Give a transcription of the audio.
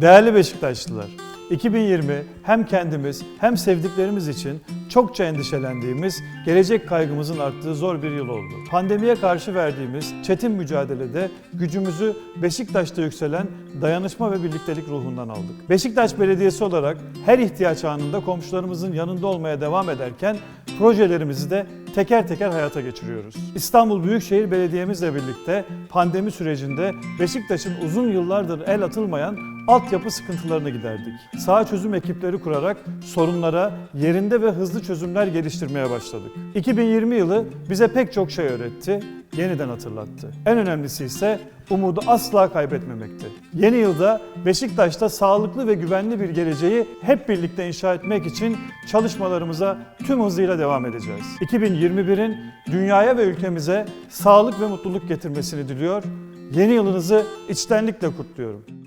Değerli Beşiktaşlılar, 2020 hem kendimiz hem sevdiklerimiz için çokça endişelendiğimiz, gelecek kaygımızın arttığı zor bir yıl oldu. Pandemiye karşı verdiğimiz çetin mücadelede gücümüzü Beşiktaş'ta yükselen dayanışma ve birliktelik ruhundan aldık. Beşiktaş Belediyesi olarak her ihtiyaç anında komşularımızın yanında olmaya devam ederken projelerimizi de teker teker hayata geçiriyoruz. İstanbul Büyükşehir Belediye'mizle birlikte pandemi sürecinde Beşiktaş'ın uzun yıllardır el atılmayan altyapı sıkıntılarını giderdik. Sağ çözüm ekipleri kurarak sorunlara yerinde ve hızlı çözümler geliştirmeye başladık. 2020 yılı bize pek çok şey öğretti, yeniden hatırlattı. En önemlisi ise umudu asla kaybetmemekti. Yeni yılda Beşiktaş'ta sağlıklı ve güvenli bir geleceği hep birlikte inşa etmek için çalışmalarımıza tüm hızıyla devam edeceğiz. 2021'in dünyaya ve ülkemize sağlık ve mutluluk getirmesini diliyor. Yeni yılınızı içtenlikle kutluyorum.